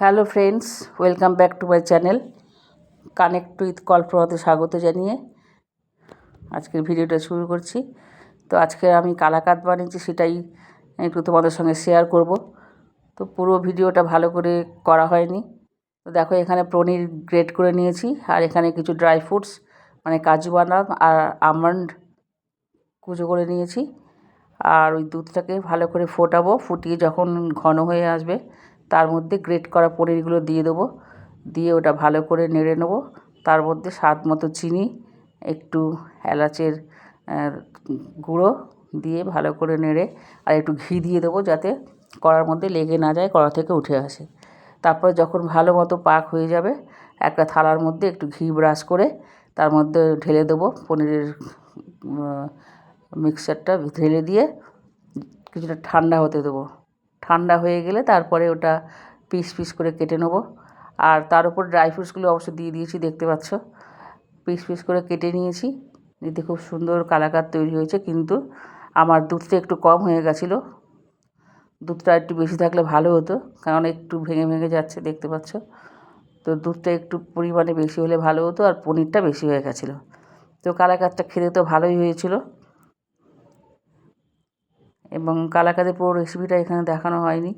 Hello friends welcome back to my channel connect with কল্পনাতে স্বাগত জানিয়ে আজকের ভিডিওটা শুরু করছি। তো আজকে আমি কালাকাত বানিয়েছি, সেটাই একটু তোমাদের সঙ্গে শেয়ার করব। তো পুরো ভিডিওটা ভালো করে করা হয়নি। তো দেখো, এখানে পনির গ্রেট করে নিয়েছি, আর এখানে কিছু ড্রাই ফ্রুটস মানে কাজু বাদাম আর আমন্ড কুচো করে নিয়েছি। আর ওই দুধটাকে ভালো করে ফোটাবো, ফুটিয়ে যখন ঘন হয়ে আসবে তার মধ্যে গ্রেট করা পনিরগুলো দিয়ে দেবো। দিয়ে ওটা ভালো করে নেড়ে নেব। তার মধ্যে স্বাদ মতো চিনি, একটু এলাচের গুঁড়ো দিয়ে ভালো করে নেড়ে আর একটু ঘি দিয়ে দেবো যাতে কড়ার মধ্যে লেগে না যায়, কড়া থেকে উঠে আসে। তারপরে যখন ভালো মতো পাক হয়ে যাবে, একটা থালার মধ্যে একটু ঘি ব্রাশ করে তার মধ্যে ঢেলে দেবো পনিরের মিক্সারটা ঢেলে দিয়ে কিছুটা ঠান্ডা হতে দেবো। ঠান্ডা হয়ে গেলে তারপরে ওটা পিস পিস করে কেটে নেব। আর তার উপর ড্রাই ফ্রুটসগুলো অবশ্য দিয়ে দিয়েছি, দেখতে পাচ্ছ? পিস পিস করে কেটে নিয়েছি। এতে খুব সুন্দর কালাকার তৈরি হয়েছে, কিন্তু আমার দুধটা একটু কম হয়ে গেছিল। দুধটা একটু বেশি থাকলে ভালো হতো, কারণ একটু ভেঙে ভেঙে যাচ্ছে, দেখতে পাচ্ছ? তো দুধটা একটু পরিমাণে বেশি হলে ভালো হতো আর পনিরটা বেশি হয়ে গেছিল। তো কালাকাতটা খেতে তো ভালোই হয়েছিলো। এবং কালাকাদের পুরো রেসিপিটা এখানে দেখানো হয়নি।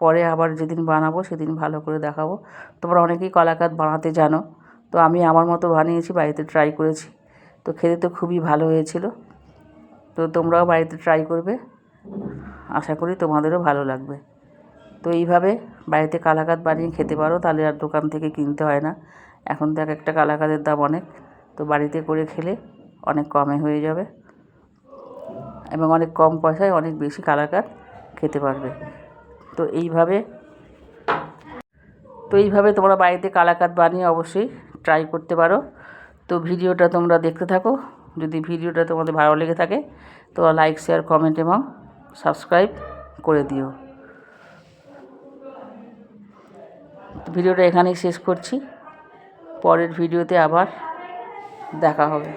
পরে আবার যেদিন বানাবো সেদিন ভালো করে দেখাবো। তোমরা অনেকেই কলাকাত বানাতে জানো, তো আমি আমার মতো বানিয়েছি, বাড়িতে ট্রাই করেছি। তো খেতে তো খুবই ভালো হয়েছিল। তো তোমরাও বাড়িতে ট্রাই করবে। আশা করি তোমাদেরও ভালো লাগবে। তো এইভাবে বাড়িতে কালাকাত বানিয়ে খেতে পারো, তাহলে আর দোকান থেকে কিনতে হয় না। এখন তো এক একটা কালাকাদের দাম অনেক, তো বাড়িতে করে খেলে অনেক কমে হয়ে যাবে। এবং অনেক কম পয়সায় অনেক বেশি কালাকাত খেতে পারবে। তো এইভাবে তো এইভাবে তোমরা বাড়িতে কালাকাত বানিয়ে অবশ্যই ট্রাই করতে পারো। তো ভিডিওটা তোমরা দেখতে থাকো। যদি ভিডিওটা তোমাদের ভালো লেগে থাকে, তো লাইক শেয়ার কমেন্ট এবং সাবস্ক্রাইব করে দিও। ভিডিওটা এখানেই শেষ করছি। পরের ভিডিওতে আবার দেখা হবে।